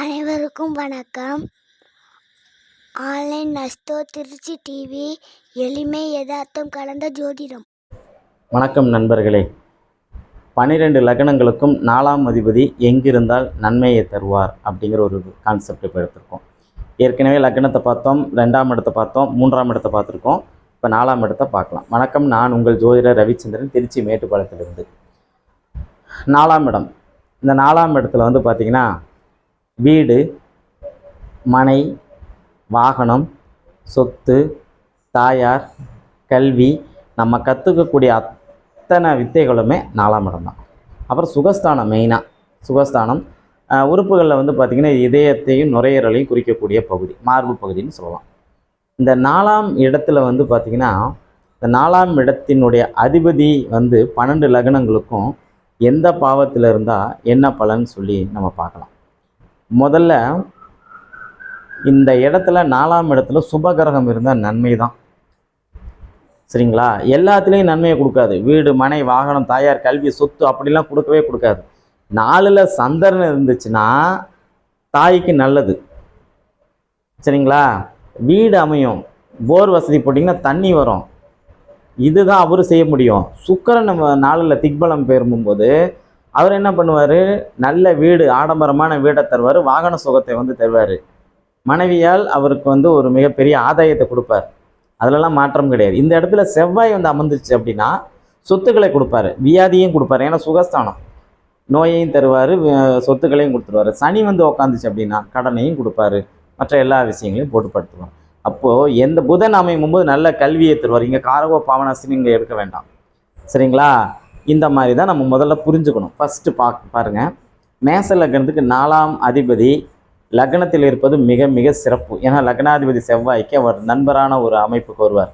அனைவருக்கும் வணக்கம். Online நஸ்தோ Trichy TV எளிமை யதார்த்தம் கலந்த ஜோதிடம். வணக்கம் நண்பர்களே. பன்னிரெண்டு லக்னங்களுக்கும் நாலாம் அதிபதி எங்கிருந்தால் நன்மையை தருவார் அப்படிங்கிற ஒரு கான்செப்ட் இப்போ எடுத்திருக்கோம். ஏற்கனவே லக்னத்தை பார்த்தோம் ரெண்டாம் இடத்தை பார்த்தோம் மூன்றாம் இடத்தை பார்த்துருக்கோம். இப்போ நாலாம் இடத்தை பார்க்கலாம். வணக்கம் நான் உங்கள் ஜோதிடர் ரவிச்சந்திரன் திருச்சி மேட்டுப்பாளையத்திலிருந்து. நாலாம் இடம். இந்த நாலாம் இடத்துல வந்து பார்த்திங்கன்னா வீடு மனை வாகனம் சொத்து தாயார் கல்வி நம்ம கற்றுக்கக்கூடிய அத்தனை வித்தைகளுமே நாலாம் இடம் தான். அப்புறம் சுகஸ்தானம் மெயினாக சுகஸ்தானம் உறுப்புகளில் வந்து பார்த்திங்கன்னா இதயத்தையும் நுரையீரலையும் குறிக்கக்கூடிய பகுதி மார்பு பகுதின்னு சொல்லலாம். இந்த நாலாம் இடத்துல வந்து பார்த்திங்கன்னா இந்த நாலாம் இடத்தினுடைய அதிபதி வந்து பன்னெண்டு லக்னங்களுக்கும் எந்த பாவத்தில் இருந்தால் என்ன பலன் சொல்லி நம்ம பார்க்கலாம். முதல்ல இந்த இடத்துல நாலாம் இடத்துல சுபகிரகம் இருந்தால் நன்மை தான் சரிங்களா? எல்லாத்துலேயும் நன்மையை கொடுக்காது. வீடு மனை வாகனம் தாயார் கல்வி சொத்து அப்படிலாம் கொடுக்கவே கொடுக்காது. நாலில் சந்திரன் இருந்துச்சுன்னா தாய்க்கு நல்லது. சரிங்களா? வீடு அமையும். போர் வசதி போட்டிங்கன்னா தண்ணி வரும். இதுதான் அவர் செய்ய முடியும். சுக்கரன் நம்ம நாளில் திக்பலம் பெரும்பும்போது அவர் என்ன பண்ணுவார்? நல்ல வீடு ஆடம்பரமான வீடை தருவார் வாகன சுகத்தை வந்து தருவார். மனைவியால் அவருக்கு வந்து ஒரு மிகப்பெரிய ஆதாயத்தை கொடுப்பார். அதிலெல்லாம் மாற்றம் கிடையாது. இந்த இடத்துல செவ்வாய் வந்து அமர்ந்துச்சு அப்படின்னா சொத்துக்களை கொடுப்பாரு. வியாதியும் கொடுப்பாரு. ஏன்னா சுகஸ்தானம். நோயையும் தருவார் சொத்துக்களையும் கொடுத்துருவாரு. சனி வந்து உக்காந்துச்சு அப்படின்னா கடனையும் கொடுப்பாரு. மற்ற எல்லா விஷயங்களையும் போட்டுப்படுத்துவார். அப்போது எந்த புதன் அமையும் போது நல்ல கல்வியை தருவார். இங்கே காரகோ பாவனாசின்னு இங்கே எடுக்க வேண்டாம். சரிங்களா? இந்த மாதிரி தான் நம்ம முதல்ல புரிஞ்சுக்கணும். ஃபஸ்ட்டு பா பாருங்கள் மேச லக்னத்துக்கு நாலாம் அதிபதி லக்னத்தில் இருப்பது மிக மிக சிறப்பு. ஏன்னா லக்னாதிபதி செவ்வாய்க்கு அவர் நண்பரான ஒரு அமைப்புக்கு வருவார்.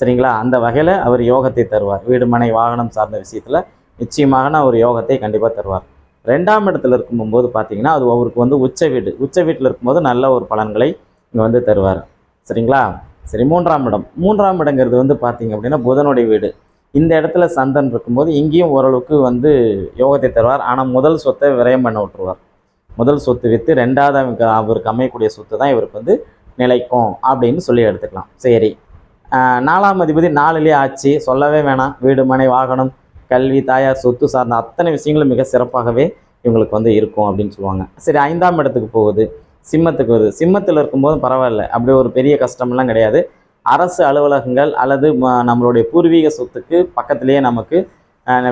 சரிங்களா? அந்த வகையில் அவர் யோகத்தை தருவார். வீடு மனை வாகனம் சார்ந்த விஷயத்தில் நிச்சயமாக அவர் யோகத்தை கண்டிப்பாக தருவார். ரெண்டாம் இடத்துல இருக்கும்போது பார்த்தீங்கன்னா அது அவருக்கு வந்து உச்ச வீடு. உச்ச வீட்டில் இருக்கும்போது நல்ல ஒரு பலன்களை இங்கே வந்து தருவார். சரிங்களா? சரி மூன்றாம் இடம். மூன்றாம் இடங்கிறது வந்து பார்த்தீங்க அப்படின்னா புதனுடைய வீடு. இந்த இடத்துல சந்தன் இருக்கும்போது இங்கேயும் ஓரளவுக்கு வந்து யோகத்தை தருவார். ஆனால் முதல் சொத்தை விரயம் பண்ண விட்டுருவார். முதல் சொத்து விற்று ரெண்டாவது அவருக்கு அவருக்கு அமையக்கூடிய சொத்து தான் இவருக்கு வந்து நிலைக்கும் அப்படின்னு சொல்லி எடுத்துக்கலாம். சரி. நாலாம் அதிபதி நாலுலேயே ஆச்சு. சொல்லவே வேணாம். வீடு மனை வாகனம் கல்வி தாயார் சொத்து சார்ந்த அத்தனை விஷயங்களும் மிக சிறப்பாகவே இவங்களுக்கு வந்து இருக்கும் அப்படின்னு சொல்லுவாங்க. சரி ஐந்தாம் இடத்துக்கு போகுது. சிம்மத்துக்கு வருது. சிம்மத்தில் இருக்கும்போது பரவாயில்ல. அப்படி ஒரு பெரிய கஷ்டம்லாம் கிடையாது. அரசு அலுவலகங்கள் அல்லது ம- நம்மளுடைய பூர்வீக சொத்துக்கு பக்கத்திலேயே நமக்கு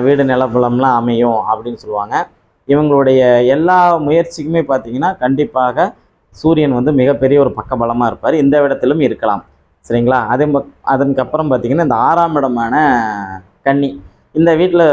வீடு நிலப்பலம்லாம் அமையும் அப்படின்னு சொல்லுவாங்க. இவங்களுடைய எல்லா முயற்சிக்குமே பார்த்திங்கன்னா கண்டிப்பாக சூரியன் வந்து மிகப்பெரிய ஒரு பக்கபலமாக இருப்பார். இந்த இடத்திலும் இருக்கலாம். சரிங்களா? அதே அதற்கப்புறம் பார்த்திங்கன்னா இந்த ஆறாம் இடமான கன்னி. இந்த வீட்டில்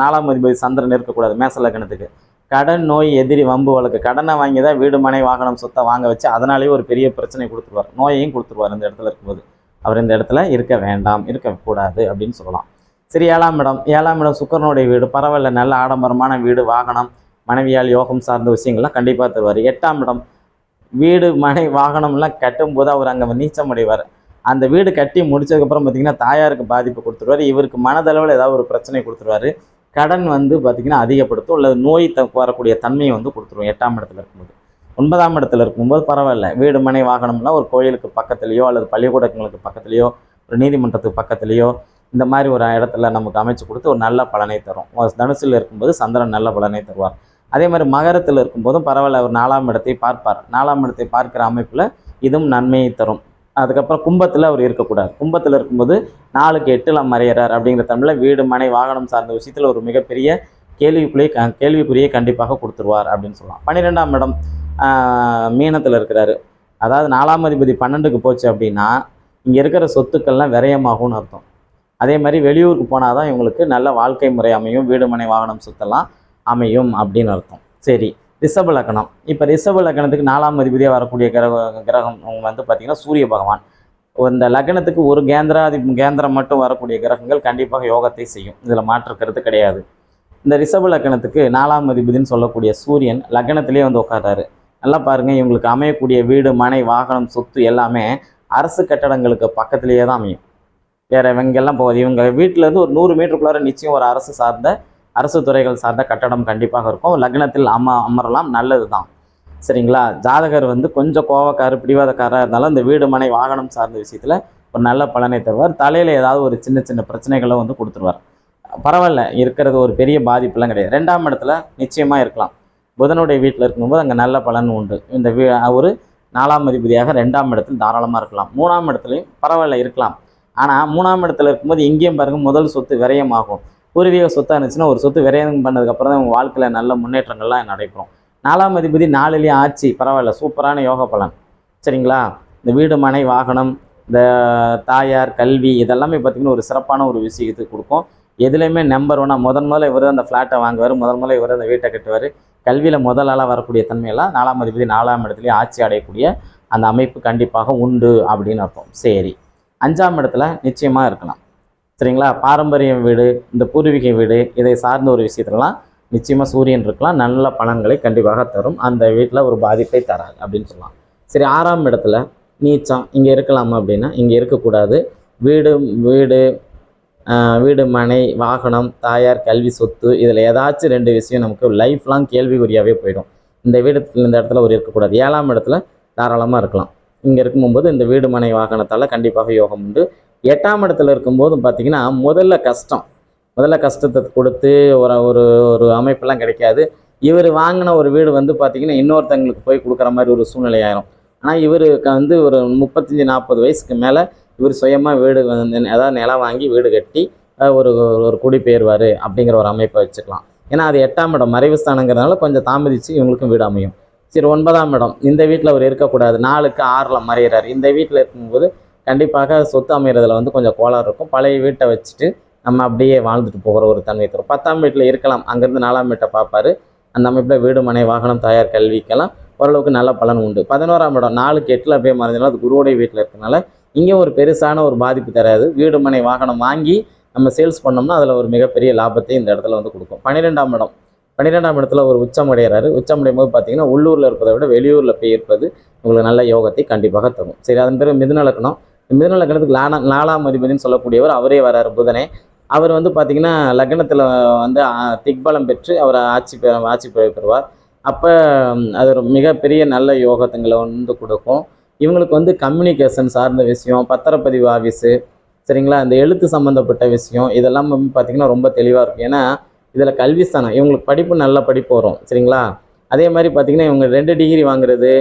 நாலாம் அதிபதி சந்திரன் இருக்கக்கூடாது மேசலக்கணத்துக்கு கடன் நோய் எதிரி வம்பு வழக்கு. கடனை வாங்கி தான் வீடு மனை வாகனம் சொத்தை வாங்க வச்சு அதனாலேயே ஒரு பெரிய பிரச்சனை கொடுத்துருவார். நோயையும் கொடுத்துருவார் இந்த இடத்துல இருக்கும்போது. அவர் இந்த இடத்துல இருக்க வேண்டாம் இருக்கக்கூடாது அப்படின்னு சொல்லலாம். சரி ஏழாம் இடம். ஏழாம் இடம் சுக்கரனுடைய வீடு. பரவாயில்ல நல்ல ஆடம்பரமான வீடு வாகனம் மனைவியால் யோகம் சார்ந்த விஷயங்கள்லாம் கண்டிப்பாக தருவார். எட்டாம் இடம். வீடு மனை வாகனம்லாம் கட்டும்போது அவர் அங்கே நீச்சம் அடைவார். அந்த வீடு கட்டி முடிச்சதுக்கப்புறம் பார்த்தீங்கன்னா தாயாருக்கு பாதிப்பு கொடுத்துருவாரு. இவருக்கு மனதளவில் ஏதாவது ஒரு பிரச்சனை கொடுத்துருவாரு. கடன் வந்து பார்த்திங்கன்னா அதிகப்படுத்தும் அல்லது நோய் த வரக்கூடிய தன்மையை வந்து கொடுத்துருவோம் எட்டாம் இடத்துல இருக்கும்போது. ஒன்பதாம் இடத்துல இருக்கும்போது பரவாயில்ல. வீடு மனை வாகனம்லாம் ஒரு கோயிலுக்கு பக்கத்துலேயோ அல்லது பள்ளிக்கூடங்களுக்கு பக்கத்துலேயோ ஒரு நீதிமன்றத்துக்கு பக்கத்துலேயோ இந்த மாதிரி ஒரு இடத்துல நமக்கு அமைச்சு கொடுத்து ஒரு நல்ல பலனை தரும். தனுசில் இருக்கும்போது சந்திரன் நல்ல பலனை தருவார். அதே மாதிரி மகரத்தில் இருக்கும்போதும் பரவாயில்ல ஒரு நாலாம் இடத்தை பார்ப்பார். நாலாம் இடத்தை பார்க்கிற அமைப்பில் இதுவும் நன்மையை தரும். அதுக்கப்புறம் கும்பத்தில் அவர் இருக்கக்கூடாது. கும்பத்தில் இருக்கும்போது நாலுக்கு எட்டில் மறையிறார் அப்படிங்கிற தமிழில் வீடு மனை வாகனம் சார்ந்த விஷயத்தில் ஒரு மிகப்பெரிய கேள்விக்குள்ளே க கேள்விக்குறியை கண்டிப்பாக கொடுத்துருவார் அப்படின்னு சொல்லலாம். பன்னிரெண்டாம் இடம் மீனத்தில் இருக்கிறாரு. அதாவது நாலாம் அதிபதி பன்னெண்டுக்கு போச்சு அப்படின்னா இங்கே இருக்கிற சொத்துக்கள்லாம் விரயமாகும்னு அர்த்தம். அதே மாதிரி வெளியூருக்கு போனால் தான் இவங்களுக்கு நல்ல வாழ்க்கை முறை அமையும் வீடு மனை வாகனம் சொத்தெல்லாம் அமையும் அப்படின்னு அர்த்தம். சரி. ரிஷப இப்போ ரிஷபலக்கணத்துக்கு நாலாம் அதிபதியாக வரக்கூடிய கிரக கிரகம் வந்து பார்த்திங்கன்னா சூரிய பகவான். இந்த லக்னத்துக்கு ஒரு கேந்திராதி கேந்திரம் மட்டும் வரக்கூடிய கிரகங்கள் கண்டிப்பாக யோகத்தை செய்யும். இதில் மாற்றுக்கிறது கிடையாது. இந்த ரிஷப லக்னத்துக்கு நாலாம் அதிபதினு சொல்லக்கூடிய சூரியன் லக்னத்திலே வந்து உட்கார்றாரு. நல்லா பாருங்கள் இவங்களுக்கு அமையக்கூடிய வீடு மனை வாகனம் சொத்து எல்லாமே அரசு கட்டடங்களுக்கு பக்கத்திலேயே தான் அமையும். வேறு இவங்கெல்லாம் போகுது. இவங்க வீட்டிலேருந்து ஒரு நூறு மீட்டருக்குள்ளார நிச்சயம் ஒரு அரசு சார்ந்த அரசு துறைகள் சார்ந்த கட்டடம் கண்டிப்பாக இருக்கும். லக்னத்தில் அம அமரலாம் நல்லது தான் சரிங்களா? ஜாதகர் வந்து கொஞ்சம் கோவக்காரர் பிடிவாதக்காரராக இருந்தாலும் இந்த வீடு மனை வாகனம் சார்ந்த விஷயத்தில் ஒரு நல்ல பலனை தருவார். தலையில் ஏதாவது ஒரு சின்ன சின்ன பிரச்சனைகளை வந்து கொடுத்துருவார். பரவாயில்ல இருக்கிறது ஒரு பெரிய பாதிப்புலாம் கிடையாது. ரெண்டாம் இடத்துல நிச்சயமாக இருக்கலாம். புதனுடைய வீட்டில் இருக்கும்போது அங்கே நல்ல பலன் உண்டு. இந்த வீ ஒரு நாலாம் அதிபதியாக ரெண்டாம் இடத்தில் தாராளமாக இருக்கலாம். மூணாம் இடத்துலையும் பரவாயில்ல இருக்கலாம். ஆனால் மூணாம் இடத்துல இருக்கும்போது எங்கேயும் பாருங்க முதல் சொத்து விரயமாகும். பூர்வீக சொத்தாக இருந்துச்சுன்னா ஒரு சொத்து விரயம் பண்ணதுக்கப்புறம் தான் உங்கள் வாழ்க்கையில் நல்ல முன்னேற்றங்கள்லாம் நடைபெறும் நாலாம் அதிபதி நாலுலேயும் ஆட்சி பரவாயில்ல. சூப்பரான யோக பலன். சரிங்களா? இந்த வீடு மனை வாகனம் இந்த தாயார் கல்வி இதெல்லாமே பார்த்திங்கன்னா ஒரு சிறப்பான ஒரு விஷயத்துக்கு கொடுக்கும். எதுலேயுமே நம்பர் ஒன்னாக முதன் முதல்ல இவர் அந்த ஃப்ளாட்டை வாங்குவார். முதன் முதல்ல இவர் அந்த வீட்டை கட்டுவார். கல்வியில் முதல் ஆளாக வரக்கூடிய தன்மையெல்லாம் நாலாம் அதிபதி நாலாம் இடத்துலேயே ஆட்சி அடையக்கூடிய அந்த அமைப்பு கண்டிப்பாக உண்டு அப்படின்னு அர்த்தம். சரி. அஞ்சாம் இடத்துல நிச்சயமாக இருக்கலாம். சரிங்களா? பாரம்பரியம் வீடு இந்த பூர்வீக வீடு இதை சார்ந்த ஒரு விஷயத்துலலாம் நிச்சயமாக சூரியன் இருக்கலாம். நல்ல பலன்களை கண்டிப்பாக தரும். அந்த வீட்டில் ஒரு பாதிப்பை தராது அப்படின்னு சொல்லலாம். சரி ஆறாம் இடத்துல நீச்சம் இங்கே இருக்கலாமா அப்படின்னா இங்கே இருக்கக்கூடாது. வீடு வீடு வீடு மனை வாகனம் தாயார் கல்வி சொத்து இதில் ஏதாச்சும் ரெண்டு விஷயம் நமக்கு லைஃப் லாங் கேள்விக்குறியாகவே போயிடும். இந்த வீடு இந்த இடத்துல ஒரு இருக்கக்கூடாது. ஏழாம் இடத்துல தாராளமாக இருக்கலாம். இங்கே இருக்கும்போது இந்த வீடு மனை வாகனத்தால் கண்டிப்பாக யோகம் உண்டு. எட்டாம் இடத்துல இருக்கும்போதும் பார்த்திங்கன்னா முதல்ல கஷ்டம். முதல்ல கஷ்டத்தை கொடுத்து ஒரு ஒரு ஒரு அமைப்பெல்லாம் கிடைக்காது. இவர் வாங்கின ஒரு வீடு வந்து பார்த்திங்கன்னா இன்னொருத்தங்களுக்கு போய் கொடுக்குற மாதிரி ஒரு சூழ்நிலை ஆயிரும் ஆனால் இவருக்கு வந்து ஒரு முப்பத்தஞ்சு நாற்பது வயசுக்கு மேலே இவர் சுயமாக வீடு வந்து அதாவது நிலம் வாங்கி வீடு கட்டி ஒரு ஒரு குடிபெயர்வார் அப்படிங்கிற ஒரு அமைப்பை வச்சுக்கலாம். ஏன்னா அது எட்டாம் இடம். மறைவு ஸ்தானங்கிறதுனால கொஞ்சம் தாமதித்து இவங்களுக்கும் வீடு அமையும். சரி ஒன்பதாம் இடம். இந்த வீட்டில் அவர் இருக்கக்கூடாது. நாலுக்கு ஆறில் மறையிறார். இந்த வீட்டில் இருக்கும்போது கண்டிப்பாக சொத்து அமைகிறதுல வந்து கொஞ்சம் கோளாறு இருக்கும். பழைய வீட்டை வச்சுட்டு நம்ம அப்படியே வாழ்ந்துட்டு போகிற ஒரு தன்மை தரும். பத்தாம் வீட்டில் இருக்கலாம். அங்கேருந்து நாலாம் வீட்டை பார்ப்பாரு. அந்த அமைப்பில் வீடு மனை வாகனம் தயார் கல்விக்கெல்லாம் ஓரளவுக்கு நல்ல பலன் உண்டு. பதினோராம் இடம். நாலுக்கு எட்டில் அப்படியே மறைஞ்சாலும் அது குருவுடைய வீட்டில் இருக்கனால இங்கே ஒரு பெருசான ஒரு பாதிப்பு தராது. வீடு மனை வாகனம் வாங்கி நம்ம சேல்ஸ் பண்ணோம்னா அதில் ஒரு மிகப்பெரிய லாபத்தை இந்த இடத்துல வந்து கொடுக்கும். பன்னிரெண்டாம் இடம். பன்னிரெண்டாம் இடத்துல ஒரு உச்சம் அடைகிறாரு உச்சம் அடையும் போது பார்த்தீங்கன்னா உள்ளூரில் இருப்பதை விட வெளியூரில் போய் இருப்பது உங்களுக்கு நல்ல யோகத்தை கண்டிப்பாக தரும். சரி அதன் பிறகு மிதுநலக்கணம் மிதுன லக்னத்துக்கு லானா நாலாம் அதிபதினு சொல்லக்கூடியவர் அவரே வராரு புதனே. அவர் வந்து பார்த்திங்கன்னா லக்னத்தில் வந்து திக்பலம் பெற்று அவர் ஆட்சி பெற ஆட்சி பெற பெறுவார். அப்போ அது ஒரு மிகப்பெரிய நல்ல யோகத்துங்களை வந்து கொடுக்கும். இவங்களுக்கு வந்து கம்யூனிகேஷன் சார்ந்த விஷயம் பத்திரப்பதிவு ஆஃபீஸு சரிங்களா? இந்த எழுத்து சம்மந்தப்பட்ட விஷயம் இதெல்லாம் வந்து பார்த்திங்கன்னா ரொம்ப தெளிவாக இருக்கும். ஏன்னா இதில் கல்விஸ்தானம் இவங்களுக்கு படிப்பு நல்ல படிப்பு வரும் சரிங்களா? அதே மாதிரி பார்த்திங்கன்னா இவங்க ரெண்டு டிகிரி வாங்குறது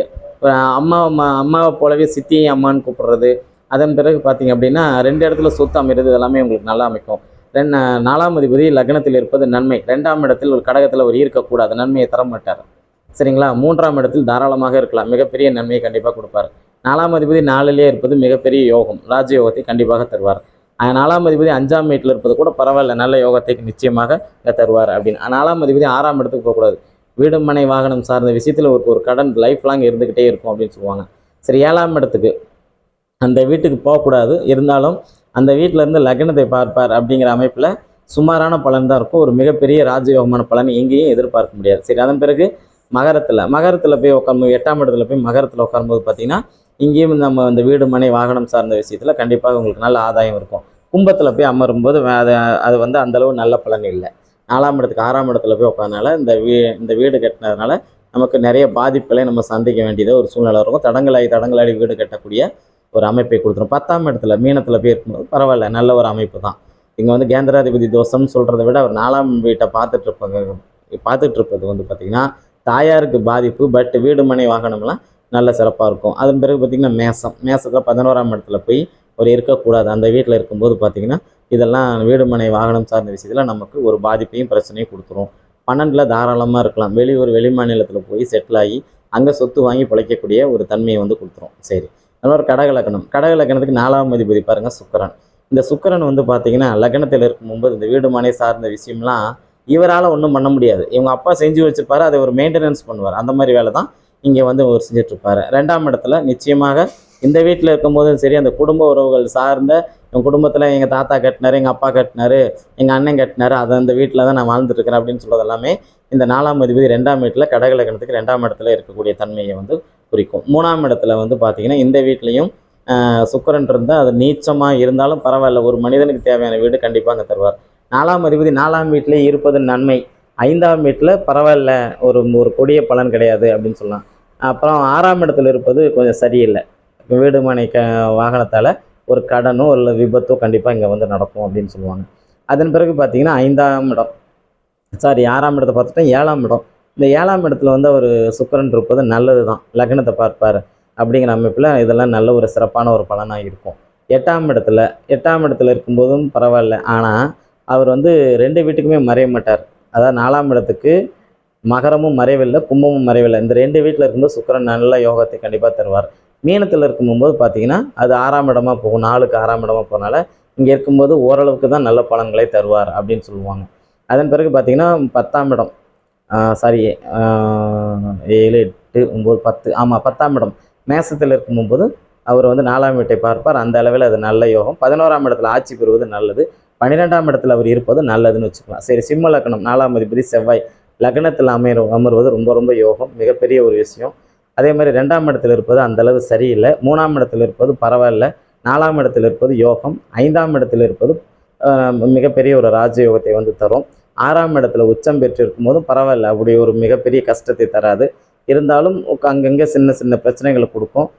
அம்மா அம்மா அம்மாவை போலவே சித்தி அம்மான்னு கூப்பிடுறது அதன் பிறகு பார்த்தீங்க அப்படின்னா ரெண்டு இடத்துல சொத்து அமைகிறது இதெல்லாமே உங்களுக்கு நல்லா அமைக்கும். ரெண்டு நாலாம் அதிபதி லக்னத்தில் இருப்பது நன்மை. ரெண்டாம் இடத்தில் ஒரு கடகத்தில் ஒரு இருக்கக்கூடாது நன்மையை தர மாட்டார். சரிங்களா? மூன்றாம் இடத்தில் தாராளமாக இருக்கலாம். மிகப்பெரிய நன்மையை கண்டிப்பாக கொடுப்பார். நாலாம் அதிபதி நாளிலே இருப்பது மிகப்பெரிய யோகம். ராஜயோகத்தை கண்டிப்பாக தருவார். நாலாம் அதிபதி அஞ்சாம் வீட்டில் இருப்பது கூட பரவாயில்ல. நல்ல யோகத்தை நிச்சயமாக தருவார் அப்படின்னு. நாலாம் அதிபதி ஆறாம் இடத்துக்கு போகக்கூடாது வீடு மனை வாகனம் சார்ந்த விஷயத்தில் ஒரு ஒரு கடன் லைஃப் லாங் இருந்துக்கிட்டே இருக்கும் அப்படின்னு சொல்லுவாங்க. சரி ஏழாம் இடத்துக்கு அந்த வீட்டுக்கு போகக்கூடாது. இருந்தாலும் அந்த வீட்டில் இருந்து லக்னத்தை பார்ப்பார் அப்படிங்கிற அமைப்பில் சுமாரான பலன் தான் இருக்கும். ஒரு மிகப்பெரிய ராஜயோகமான பலன் எங்கேயும் எதிர்பார்க்க முடியாது. சரி அதன் பிறகு மகரத்தில் மகரத்தில் போய் உட்காரும்போது எட்டாம் இடத்துல போய் மகரத்தில் உட்காரும்போது பார்த்திங்கன்னா இங்கேயும் நம்ம இந்த வீடு மனை வாகனம் சார்ந்த விஷயத்தில் கண்டிப்பாக உங்களுக்கு நல்ல ஆதாயம் இருக்கும். கும்பத்தில் போய் அமரும்போது வே- அது அது வந்து அந்தளவு நல்ல பலன் இல்லை. நாலாம் இடத்துக்கு ஆறாம் இடத்துல போய் உட்காந்தனால இந்த வீ இந்த வீடு கட்டினதுனால நமக்கு நிறைய பாதிப்புகளை நம்ம சந்திக்க வேண்டியதாக ஒரு சூழ்நிலை இருக்கும். தடங்களாகி தடங்களாடி வீடு கட்டக்கூடிய ஒரு அமைப்பை கொடுத்துரும். பத்தாம் இடத்துல மீனத்தில் போய் இருக்கும்போது பரவாயில்ல நல்ல ஒரு அமைப்பு தான் இங்கே வந்து கேந்திராதிபதி தோஷம்னு சொல்கிறத விட அவர் நாலாம் வீட்டை பார்த்துட்டு இருப்பாங்க பார்த்துட்டு இருப்பது வந்து பார்த்திங்கன்னா தாயாருக்கு பாதிப்பு பட் வீடு மனை வாகனம்லாம் நல்ல சிறப்பாக இருக்கும். அதன் பிறகு பார்த்திங்கன்னா மேசம். மேசத்தில் பதினோராம் இடத்துல போய் ஒரு இருக்கக்கூடாது. அந்த வீட்டில் இருக்கும்போது பார்த்திங்கன்னா இதெல்லாம் வீடு மனை வாகனம் சார்ந்த விஷயத்தில் நமக்கு ஒரு பாதிப்பையும் பிரச்சனையும் கொடுத்துரும். பன்னெண்டில் தாராளமாக இருக்கலாம். வெளியூர் வெளி மாநிலத்தில் போய் செட்டில் ஆகி அங்கே சொத்து வாங்கி பிழைக்கக்கூடிய ஒரு தன்மையை வந்து கொடுத்துரும். சரி. அதனால ஒரு கடக லக்னம் கடக நாலாம் அதிபதி பாருங்கள் சுக்கரன். இந்த சுக்கரன் வந்து பார்த்தீங்கன்னா லக்னத்தில் இருக்கும்போது இந்த வீடு மனை சார்ந்த விஷயம்லாம் இவரால் ஒன்றும் பண்ண முடியாது. இவங்க அப்பா செஞ்சு வச்சுப்பார் அதை ஒரு மெயின்டெனன்ஸ் பண்ணுவார். அந்த மாதிரி வேலை தான் இங்கே வந்து அவர் செஞ்சிட்ருப்பார். ரெண்டாம் இடத்துல நிச்சயமாக இந்த வீட்டில் இருக்கும்போதும் சரி அந்த குடும்ப உறவுகள் சார்ந்த என் குடும்பத்தில் எங்கள் தாத்தா கட்டினாரு எங்கள் அப்பா கட்டினாரு எங்கள் அண்ணன் கட்டினாரு அதை அந்த வீட்டில் தான் நான் வாழ்ந்துட்டு இருக்கிறேன் அப்படின்னு சொல்கிறது எல்லாமே இந்த நாலாம் அதிபதி ரெண்டாம் வீட்டில் கடகலக்கணத்துக்கு ரெண்டாம் இடத்துல இருக்கக்கூடிய தன்மையை வந்து குறிக்கும். மூணாம் இடத்துல வந்து பார்த்தீங்கன்னா இந்த வீட்லேயும் சுக்கரன் இருந்தால் அது நீச்சமாக இருந்தாலும் பரவாயில்ல. ஒரு மனிதனுக்கு தேவையான வீடு கண்டிப்பாக அங்கே தருவார். நாலாம் அதிபதி நாலாம் வீட்டிலே இருப்பது நன்மை. ஐந்தாம் வீட்டில் பரவாயில்ல ஒரு ஒரு கொடிய பலன் கிடையாது அப்படின்னு சொல்லலாம். அப்புறம் ஆறாம் இடத்துல இருப்பது கொஞ்சம் சரியில்லை. வீடு மனை க வாகனத்தால் ஒரு கடனோ இல்லை விபத்தோ கண்டிப்பாக இங்கே வந்து நடக்கும் அப்படின்னு சொல்லுவாங்க. அதன் பிறகு பார்த்தீங்கன்னா ஐந்தாம் இடம். சாரி ஆறாம் இடத்தை பார்த்துட்டா ஏழாம் இடம். இந்த ஏழாம் இடத்துல வந்து அவர் சுக்கரன் இருப்பது நல்லது தான் லக்னத்தை பார்ப்பார். அப்படிங்கிற அமைப்பில் இதெல்லாம் நல்ல ஒரு சிறப்பான ஒரு பலனாக இருக்கும். எட்டாம் இடத்துல எட்டாம் இடத்துல இருக்கும்போதும் பரவாயில்ல. ஆனால் அவர் வந்து ரெண்டு வீட்டுக்குமே மறைய மாட்டார். அதாவது நாலாம் இடத்துக்கு மகரமும் மறைவில்லை கும்பமும் மறைவில்லை இந்த ரெண்டு வீட்டில் இருக்கும்போது சுக்கரன் நல்ல யோகத்தை கண்டிப்பாக தருவார். மீனத்தில் இருக்கும்போது பார்த்தீங்கன்னா அது ஆறாம் இடமாக போகும். நாளுக்கு ஆறாம் இடமா போகனால இங்கே இருக்கும்போது ஓரளவுக்கு தான் நல்ல பலன்களை தருவார் அப்படின்னு சொல்லுவாங்க. அதன் பிறகு பார்த்தீங்கன்னா பத்தாம் இடம். சாரி ஏழு எட்டு ஒம்பது பத்து ஆமாம் பத்தாம் இடம். மேசத்தில் இருக்கும்போது அவர் வந்து நாலாம் வீட்டை பார்ப்பார். அந்த அளவில் அது நல்ல யோகம். பதினோராம் இடத்துல ஆட்சி பெறுவது நல்லது. பன்னிரெண்டாம் இடத்துல அவர் இருப்பது நல்லதுன்னு வச்சுக்கலாம். சரி சிம்ம லக்னம் நாலாம் அதிபதி செவ்வாய். லக்னத்தில் அமைய அமர்வது ரொம்ப ரொம்ப யோகம். மிகப்பெரிய ஒரு விஷயம். அதே மாதிரி ரெண்டாம் இடத்துல இருப்பது அந்தளவு சரியில்லை. மூணாம் இடத்துல இருப்பது பரவாயில்ல. நாலாம் இடத்துல இருப்பது யோகம். ஐந்தாம் இடத்துல இருப்பது மிகப்பெரிய ஒரு ராஜயோகத்தை வந்து தரும். ஆறாம் இடத்துல உச்சம் பெற்று இருக்கும்போதும் பரவாயில்ல. அப்படி ஒரு மிகப்பெரிய கஷ்டத்தை தராது. இருந்தாலும் அங்கங்கே சின்ன சின்ன பிரச்சனைகளை கொடுக்கும்.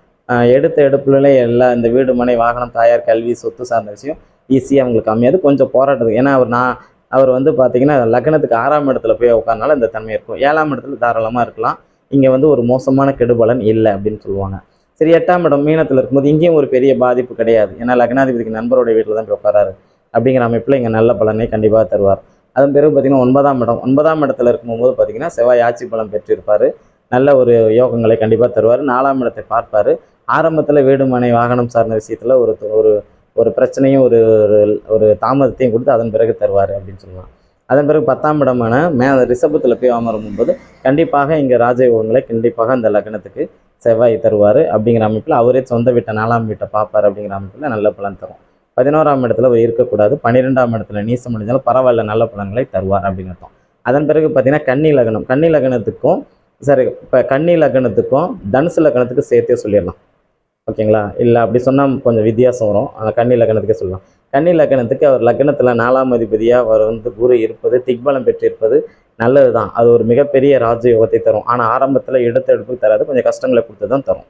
எடுத்த எடுப்புல எல்லா இந்த வீடு மனை வாகனம் தாயார் கல்வி சொத்து சார்ந்த விஷயம் ஈஸியாக அவங்களுக்கு அமையாது. கொஞ்சம் போராட்டத்துக்கு ஏன்னா அவர் நான் அவர் வந்து பார்த்தீங்கன்னா லக்னத்துக்கு ஆறாம் இடத்துல போய் உட்காரனால இந்த தன்மை இருக்கும். ஏழாம் இடத்துல தாராளமாக இருக்கலாம். இங்கே வந்து ஒரு மோசமான கெடுபலன் இல்லை அப்படின்னு சொல்லுவாங்க. சரி எட்டாம் இடம் மீனத்தில் இருக்கும்போது இங்கேயும் ஒரு பெரிய பாதிப்பு கிடையாது. ஏன்னா லக்னாதிபதிக்கு நண்பருடைய வீட்டில் தான் போய் உட்காராரு அப்படிங்கிற அமைப்பில் இங்கே நல்ல பலனை கண்டிப்பாக தருவார். அதன் பிறகு பார்த்திங்கன்னா ஒன்பதாம் இடம். ஒன்பதாம் இடத்துல இருக்கும்போது பார்த்திங்கன்னா செவ்வாய் ஆட்சி பலம் பெற்றிருப்பார். நல்ல ஒரு யோகங்களை கண்டிப்பாக தருவார். நாலாம் இடத்தை பார்ப்பார். ஆரம்பத்தில் வீடு மனை வாகனம் சார்ந்த விஷயத்தில் ஒரு ஒரு ஒரு பிரச்சனையும் ஒரு ஒரு- ஒரு தாமதத்தையும் கொடுத்து அதன் பிறகு தருவார் அப்படின்னு சொல்லலாம். அதன் பிறகு பத்தாம் இடமான மே ரிஷபத்தில் போய் அமரும் போது கண்டிப்பாக இங்கே ராஜயோகங்களை கண்டிப்பாக அந்த லக்னத்துக்கு செவ்வாய் தருவார் அப்படிங்கிற அமைப்பில் அவரே சொந்த வீட்டை நாலாம் வீட்டை பார்ப்பார் அப்படிங்கிற அமைப்பில் நல்ல பலன் தரும். பதினோராம் இடத்துல இருக்கக்கூடாது. பன்னிரெண்டாம் இடத்துல நீசம் அடைஞ்சாலும் பரவாயில்ல நல்ல பலன்களை தருவார் அப்படின்னு அர்த்தம். அதன் பிறகு பார்த்தீங்கன்னா கன்னி லக்னம். கன்னி லக்னத்துக்கும் சரி இப்போ கன்னி லக்னத்துக்கும் தனுசு லக்னத்துக்கு சேர்த்தே சொல்லிடலாம். ஓகேங்களா? இல்லை அப்படி சொன்னால் கொஞ்சம் வித்தியாசம் வரும். அந்த கன்னி லக்னத்துக்கே சொல்லலாம். கன்னி லக்னத்துக்கு அவர் லக்னத்தில் நாலாம் அதிபதியாக அவர் வந்து குரு இருப்பது திக்பலம் பெற்றிருப்பது நல்லது தான் அது ஒரு மிகப்பெரிய ராஜயோகத்தை தரும். ஆனால் ஆரம்பத்தில் எடுத்த எடுப்பு தராது. கொஞ்சம் கஷ்டங்களை கொடுத்து தான் தரும்.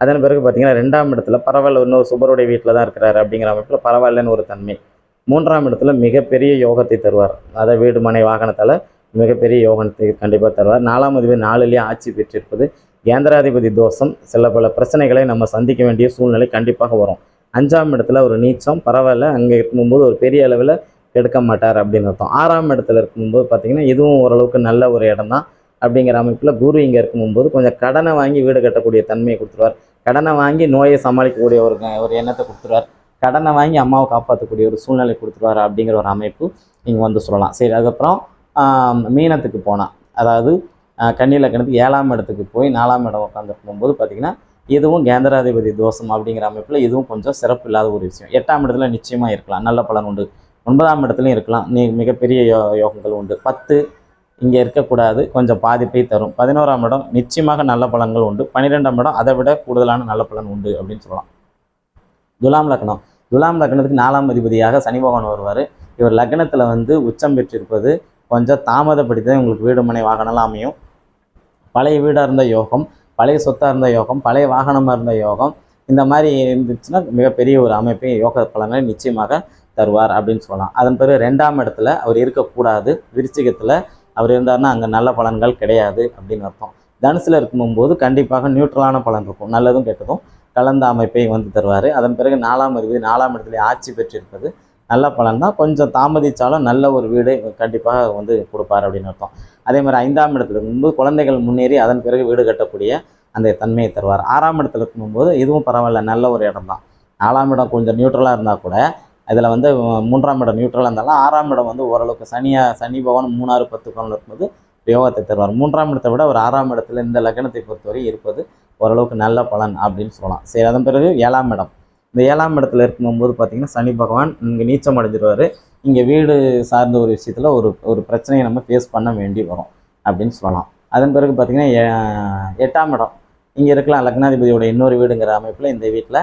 அதன் பிறகு பார்த்தீங்கன்னா ரெண்டாம் இடத்துல பரவாயில்ல இன்னொரு சுபருடைய வீட்டில் தான் இருக்கிறாரு அப்படிங்கிற அமைப்பில் பரவாயில்லன்னு ஒரு தன்மை. மூன்றாம் இடத்துல மிகப்பெரிய யோகத்தை தருவார். அதை வீடு மனை வாகனத்தால் மிகப்பெரிய யோகத்தை கண்டிப்பாக தருவார். நாலாம் அதிபதி நாலுலேயே ஆட்சி பெற்றிருப்பது கேந்திராதிபதி தோஷம். சில பல பிரச்சனைகளை நம்ம சந்திக்க வேண்டிய சூழ்நிலை கண்டிப்பாக வரும். அஞ்சாம் இடத்துல ஒரு நீச்சம் பரவாயில்ல அங்கே இருக்கும்போது ஒரு பெரிய அளவில் எடுக்க மாட்டார் அப்படின்னு அர்த்தம். ஆறாம் இடத்துல இருக்கும்போது பார்த்தீங்கன்னா இதுவும் ஓரளவுக்கு நல்ல ஒரு இடம் தான் அப்படிங்கிற அமைப்பில் குரு இங்கே இருக்கும்போது கொஞ்சம் கடனை வாங்கி வீடு கட்டக்கூடிய தன்மையை கொடுத்துருவார். கடனை வாங்கி நோயை சமாளிக்கக்கூடிய ஒரு ஒரு எண்ணத்தை கொடுத்துருவார். கடனை வாங்கி அம்மாவை காப்பாற்றக்கூடிய ஒரு சூழ்நிலை கொடுத்துருவார் அப்படிங்கிற ஒரு அமைப்பு இங்கே வந்து சொல்லலாம். சரி அதுக்கப்புறம் மீனத்துக்கு போனால் அதாவது கண்ணியில் கன்னி ஏழாம் இடத்துக்கு போய் நாலாம் இடம் உட்காந்துருக்கும் போது பார்த்தீங்கன்னா இதுவும் கேந்திராதிபதி தோஷம் அப்படிங்கிற அமைப்பில் இதுவும் கொஞ்சம் சிறப்பு இல்லாத ஒரு விஷயம். எட்டாம் இடத்துல நிச்சயமாக இருக்கலாம். நல்ல பலன் உண்டு. ஒன்பதாம் இடத்துலையும் இருக்கலாம். நீ மிகப்பெரிய யோ யோகங்கள் உண்டு. பத்து இங்கே இருக்கக்கூடாது. கொஞ்சம் பாதிப்பை தரும். பதினோராம் இடம் நிச்சயமாக நல்ல பலன்கள் உண்டு. பன்னிரெண்டாம் இடம் அதை விட கூடுதலான நல்ல பலன் உண்டு அப்படின்னு சொல்லலாம். துலாம் லக்னம். துலாம் லக்னத்துக்கு நாலாம் அதிபதியாக சனி பகவான் வருவார். இவர் லக்னத்தில் வந்து உச்சம் பெற்றிருப்பது கொஞ்சம் தாமதப்படுத்தி தான் உங்களுக்கு வீடு மனை வாகனம்லாம் அமையும். பழைய வீடாக இருந்த யோகம் பழைய சொத்தாக இருந்த யோகம் பழைய வாகனமாக இருந்த யோகம். இந்த மாதிரி இருந்துச்சுன்னா மிகப்பெரிய ஒரு அமைப்பை யோக பலனை நிச்சயமாக தருவார் அப்படின்னு சொல்லலாம். அதன் பிறகு ரெண்டாம் இடத்துல அவர் இருக்கக்கூடாது. விருச்சிகத்தில் அவர் இருந்தார்னா அங்கே நல்ல பலன்கள் கிடையாது அப்படின்னு அர்த்தம். தனுசில் இருக்கும்போது கண்டிப்பாக நியூட்ரலான பலன் இருக்கும். நல்லதும் கெட்டதும் கலந்த அமைப்பை வந்து தருவார். அதன் பிறகு நாலாம் அறிவு நாலாம் இடத்துல ஆட்சி பெற்றிருப்பது நல்ல பலன் தான். கொஞ்சம் தாமதித்தாலும் நல்ல ஒரு வீடு கண்டிப்பாக வந்து கொடுப்பார் அப்படின்னு அர்த்தம். அதே மாதிரி ஐந்தாம் இடத்துல இருக்கும்போது குழந்தைகள் முன்னேறி அதன் பிறகு வீடு கட்டக்கூடிய அந்த தன்மையை தருவார். ஆறாம் இடத்துல இருக்கும்போது இதுவும் பரவாயில்ல நல்ல ஒரு இடம் தான். நாலாம் இடம் கொஞ்சம் நியூட்ரலாக இருந்தால் கூட இதில் வந்து மூன்றாம் இடம் நியூட்ரலாக இருந்தாலும் ஆறாம் இடம் வந்து ஓரளவுக்கு சனியா சனி பகவான் மூணாறு பத்து பவனில் இருக்கும்போது யோகத்தை தருவார். மூன்றாம் இடத்தை விட ஒரு ஆறாம் இடத்துல இந்த லக்னத்தை பொறுத்தவரை இருப்பது ஓரளவுக்கு நல்ல பலன் அப்படின்னு சொல்லலாம். சரி அதன் பிறகு ஏழாம் இடம். இந்த ஏழாம் இடத்துல இருக்கும்போது பார்த்தீங்கன்னா சனி பகவான் இங்கே நீச்சம் அடைஞ்சிருவார். இங்கே வீடு சார்ந்த ஒரு விஷயத்தில் ஒரு ஒரு பிரச்சனையை நம்ம ஃபேஸ் பண்ண வேண்டி வரும் அப்படின்னு சொல்லலாம். அதன் பிறகு பார்த்திங்கன்னா எட்டாம் இடம். இங்கே இருக்கலாம் லக்னாதிபதியோட இன்னொரு வீடுங்கிற அமைப்பில் இந்த வீட்டில்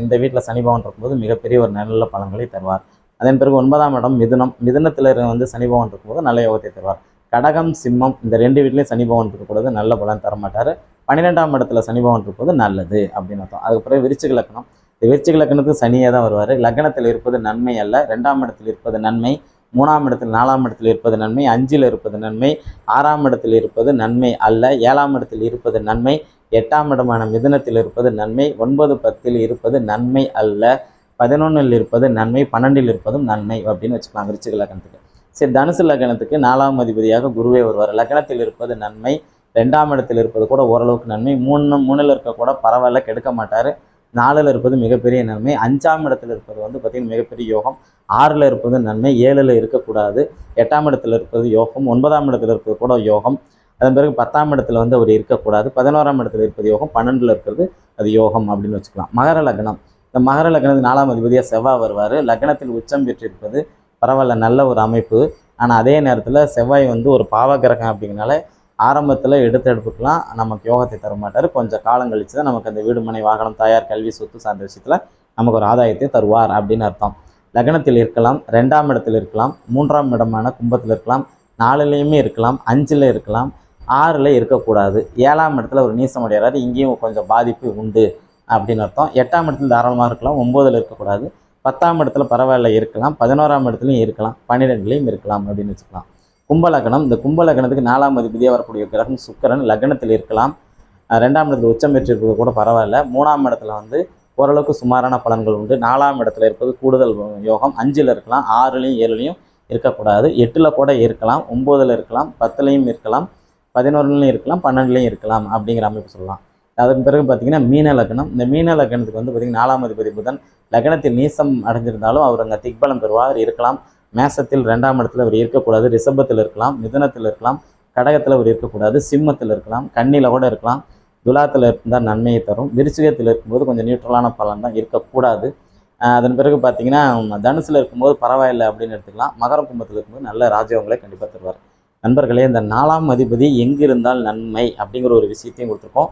இந்த வீட்டில் சனி பவன் இருக்கும்போது மிகப்பெரிய ஒரு நல்ல பலன்களை தருவார். அதன் பிறகு ஒன்பதாம் இடம் மிதுனம். மிதுனத்தில் வந்து சனி பவன் இருக்கும்போது நல்ல யோகத்தை தருவார். கடகம் சிம்மம் இந்த ரெண்டு வீட்லேயும் சனி பவன் இருக்கக்கூடாது நல்ல பலன் தர மாட்டார். பன்னிரெண்டாம் இடத்துல சனி பவன் இருப்பது நல்லது அப்படின்னு அர்த்தம். அதுக்கு பிறகு விருச்சிக இந்த விருச்சிக லக்னத்துக்கு சனியே தான் வருவார். லக்னத்தில் இருப்பது நன்மை அல்ல. ரெண்டாம் இடத்தில் இருப்பது நன்மை. மூணாம் இடத்தில் நாலாம் இடத்தில் இருப்பது நன்மை அஞ்சில் இருப்பது நன்மை ஆறாம் இடத்தில் இருப்பது நன்மை அல்ல ஏழாம் இடத்தில் இருப்பது நன்மை எட்டாம் இடமான மிதனத்தில் இருப்பது நன்மை ஒன்பது பத்தில் இருப்பது நன்மை அல்ல பதினொன்றில் இருப்பது நன்மை பன்னெண்டில் இருப்பதும் நன்மை அப்படின்னு வச்சுக்கலாம் விருச்சிக லக்னத்துக்கு சரி தனுசு லக்னத்துக்கு நாலாம் அதிபதியாக குருவே வருவார். லக்னத்தில் இருப்பது நன்மை ரெண்டாம் இடத்தில் இருப்பது கூட ஓரளவுக்கு நன்மை மூணு மூணில் இருக்க கூட பரவாயில்ல கெடுக்க மாட்டார். நாலில் இருப்பது மிகப்பெரிய நன்மை அஞ்சாம் இடத்துல இருப்பது வந்து பார்த்திங்கன்னா மிகப்பெரிய யோகம் ஆறில் இருப்பது நன்மை ஏழில் இருக்கக்கூடாது எட்டாம் இடத்துல இருப்பது யோகம் ஒன்பதாம் இடத்துல இருப்பது கூட யோகம் அதன் பிறகு பத்தாம் இடத்துல வந்து அவர் இருக்கக்கூடாது பதினோராம் இடத்துல இருப்பது யோகம் பன்னெண்டில் இருக்கிறது அது யோகம் அப்படின்னு வச்சுக்கலாம். மகர லக்னம். இந்த மகர லக்னத்து நாலாம் அதிபதியாக செவ்வாய் வருவார். லக்னத்தில் உச்சம் பெற்றிருப்பது பரவாயில்ல நல்ல ஒரு அமைப்பு. ஆனால் அதே நேரத்தில் செவ்வாய் வந்து ஒரு பாவ கிரகம் அப்படிங்கிறனால ஆரம்பத்தில் எடுத்து எடுப்புக்கெலாம் நமக்கு யோகத்தை தர மாட்டார் கொஞ்சம் காலம் கழித்து தான் நமக்கு அந்த வீடு மனை வாகனம் தாயார் கல்வி சொத்து சார்ந்த விஷயத்தில் நமக்கு ஒரு ஆதாயத்தை தருவார் அப்படின்னு அர்த்தம். லக்னத்தில் இருக்கலாம் ரெண்டாம் இடத்தில் இருக்கலாம் மூன்றாம் இடமான கும்பத்தில் இருக்கலாம் நாலுலேயுமே இருக்கலாம் அஞ்சில் இருக்கலாம் ஆறில் இருக்கக்கூடாது. ஏழாம் இடத்துல ஒரு நீசம் அடைகிறாரு இங்கேயும் கொஞ்சம் பாதிப்பு உண்டு அப்படின்னு அர்த்தம். எட்டாம் இடத்துல தாராளமாக இருக்கலாம் ஒம்போதில் இருக்கக்கூடாது. பத்தாம் இடத்துல பரவாயில்ல இருக்கலாம். பதினோராம் இடத்துலையும் இருக்கலாம் பன்னிரெண்டுலேயும் இருக்கலாம் அப்படின்னு வச்சுக்கலாம். கும்பலக்கணம் இந்த கும்பலக்கணத்துக்கு நாலாம் அதிபதியாக வரக்கூடிய கிரகம் சுக்கரன் லக்னத்தில் இருக்கலாம். ரெண்டாம் இடத்துல உச்சம் பெற்றிருப்பது கூட பரவாயில்ல. மூணாம் இடத்துல வந்து ஓரளவுக்கு சுமாரான பலன்கள் உண்டு. நாலாம் இடத்துல இருப்பது கூடுதல் யோகம். அஞ்சில் இருக்கலாம் ஆறுலேயும் ஏழுலையும் இருக்கக்கூடாது. எட்டில் கூட இருக்கலாம் ஒம்போதில் இருக்கலாம் பத்துலேயும் இருக்கலாம் பதினொன்றுலையும் இருக்கலாம் பன்னெண்டுலேயும் இருக்கலாம் அப்படிங்கிற அமைப்பு சொல்லலாம். அதன் பிறகு பார்த்தீங்கன்னா மீன லக்னம். இந்த மீன லக்னத்துக்கு வந்து பார்த்திங்கன்னா நாலாம் அதிபதி புதன் லக்னத்தில் நீசம் அடைஞ்சிருந்தாலும் அவர் அங்கே திக்பலம் பெறுவார் இருக்கலாம். மேசத்தில் ரெண்டாம் இடத்துல அவர் இருக்கக்கூடாது ரிஷபத்தில் இருக்கலாம் மிதனத்தில் இருக்கலாம் கடகத்தில் அவர் இருக்கக்கூடாது சிம்மத்தில் இருக்கலாம் கண்ணியில் கூட இருக்கலாம். துலாத்தில் இருந்தால் நன்மையை தரும். விருச்சிகத்தில் இருக்கும்போது கொஞ்சம் நியூட்ரலான பலன் தான் இருக்கக்கூடாது. அதன் பிறகு பார்த்தீங்கன்னா தனுசில் இருக்கும்போது பரவாயில்லை அப்படின்னு எடுத்துக்கலாம். மகர கும்பத்தில் இருக்கும்போது நல்ல ராஜயோகங்களை கண்டிப்பாக தருவார். நண்பர்களே இந்த நாலாம் அதிபதி எங்கிருந்தால் நன்மை அப்படிங்கிற ஒரு விஷயத்தையும் கொடுத்துருக்கோம்.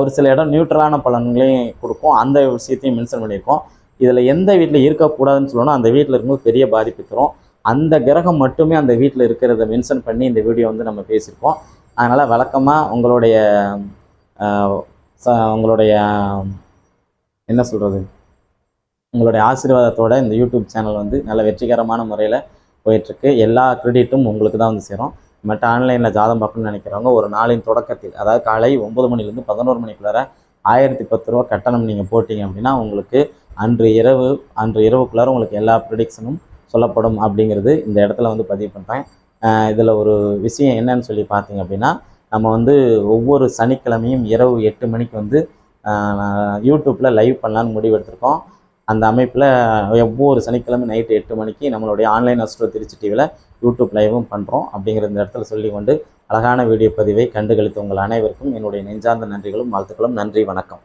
ஒரு சில இடம் நியூட்ரலான பலன்களையும் கொடுக்கும். அந்த விஷயத்தையும் மென்ஷன் பண்ணியிருக்கோம். இதில் எந்த வீட்டில் இருக்கக்கூடாதுன்னு சொல்லணும் அந்த வீட்டில் இருக்கும்போது பெரிய பாதிப்பு தரும். அந்த கிரகம் மட்டுமே அந்த வீட்டில் இருக்கிறத மென்ஷன் பண்ணி இந்த வீடியோ வந்து நம்ம பேசியிருக்கோம். அதனால் வழக்கமாக உங்களுடைய ச- உங்களுடைய என்ன சொல்கிறது உங்களுடைய ஆசீர்வாதத்தோட இந்த யூடியூப் சேனல் வந்து நல்ல வெற்றிகரமான முறையில் போயிட்டுருக்கு. எல்லா கிரெடிட்டும் உங்களுக்கு தான் வந்து சேரும். மற்ற ஆன்லைனில் ஜாதம் பார்க்கணும்னு நினைக்கிறவங்க ஒரு நாளின் தொடக்கத்தில் அதாவது காலை ஒம்பது மணிலேருந்து பதினோரு மணிக்குள்ளார ஆயிரத்தி பத்து ரூபா கட்டணம் நீங்கள் போட்டிங்க அப்படின்னா உங்களுக்கு அன்று இரவு அன்று இரவுக்குள்ளார உங்களுக்கு எல்லா ப்ரிடிக்ஷனும் சொல்லப்படும் அப்படிங்கிறது இந்த இடத்துல வந்து பதிவு பண்ணுறேன் இதில் ஒரு விஷயம் என்னன்னு சொல்லி பார்த்தீங்க அப்படின்னா நம்ம வந்து ஒவ்வொரு சனிக்கிழமையும் இரவு எட்டு மணிக்கு வந்து யூடியூப்பில் லைவ் பண்ணலான்னு முடிவு எடுத்திருக்கோம். அந்த அமைப்பில் ஒவ்வொரு சனிக்கிழமை நைட்டு எட்டு மணிக்கு நம்மளுடைய ஆன்லைன் அஸ்ட்ரோ திருச்சி டிவியில் யூடியூப் லைவும் பண்ணுறோம் அப்படிங்கிற இந்த இடத்துல சொல்லிக்கொண்டு அழகான வீடியோ பதிவை கண்டுகளித்த உங்கள் அனைவருக்கும் என்னுடைய நெஞ்சார்ந்த நன்றிகளும் வாழ்த்துக்களும். நன்றி வணக்கம்.